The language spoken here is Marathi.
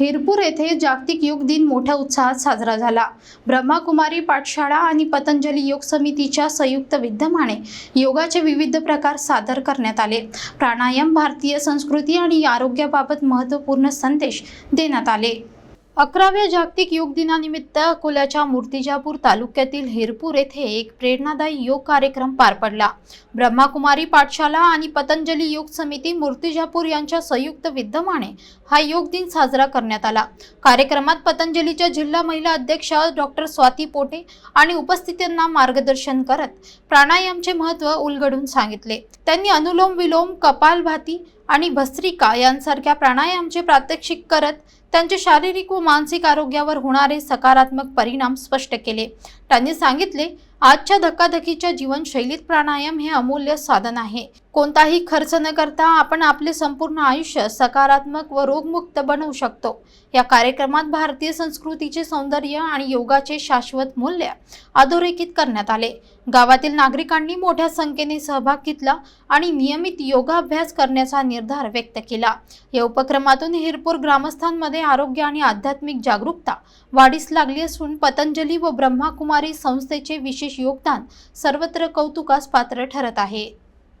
हिरपूर येथे जागतिक योग दिन मोठ्या उत्साहात साजरा झाला. ब्रह्माकुमारी पाठशाळा आणि पतंजली योग समितीच्या संयुक्त विद्यमाने योगाचे विविध प्रकार सादर करण्यात आले. प्राणायाम भारतीय संस्कृती आणि आरोग्याबाबत महत्त्वपूर्ण संदेश देण्यात आले. अकराव्या जागतिक योग दिनानिमित्त अकोल्याच्या मूर्तिजापूर तालुक्यातील हेरपूर येथे एक प्रेरणादायी योग कार्यक्रम पार पडला. ब्रह्माकुमारी पाठशाला आणि पतंजली योग समिती मूर्तिजापूर यांच्या संयुक्त विद्यमाने हा योग दिन साजरा करण्यात आला. कार्यक्रमात पतंजलीच्या जिल्हा महिला अध्यक्ष डॉक्टर स्वाती पोटे आणि उपस्थितांना मार्गदर्शन करत प्राणायामचे महत्त्व उलगडून सांगितले. त्यांनी अनुलोम विलोम कपालभाती आणि भस्त्रिका यांसारख्या प्राणायामचे प्रात्यक्षिक करत त्यांचे शारीरिक व मानसिक आरोग्यावर होणारे सकारात्मक परिणाम स्पष्ट केले. त्यांनी सांगितले आजच्या धकाधकीच्या जीवनशैलीत प्राणायाम हे अमूल्य साधन आहे. कोणताही खर्च न करता आपण आपले संपूर्ण आयुष्य सकारात्मक व रोगमुक्त बनवू शकतो. या कार्यक्रमात भारतीय संस्कृतीचे सौंदर्य आणि योगाचे शाश्वत मूल्य अधोरेखित करण्यात आले. गावातील नागरिकांनी मोठ्या संख्येने सहभाग घेतला आणि नियमित योगाभ्यास करण्याचा निर्धार व्यक्त केला. या उपक्रमातून हिरपूर ग्रामस्थांमध्ये आरोग्य आणि आध्यात्मिक जागरूकता वाढीस लागली असून पतंजली व ब्रह्माकुमारी संस्थेचे विशेष योगदान सर्वत्र कौतुकास पात्र ठरत आहे.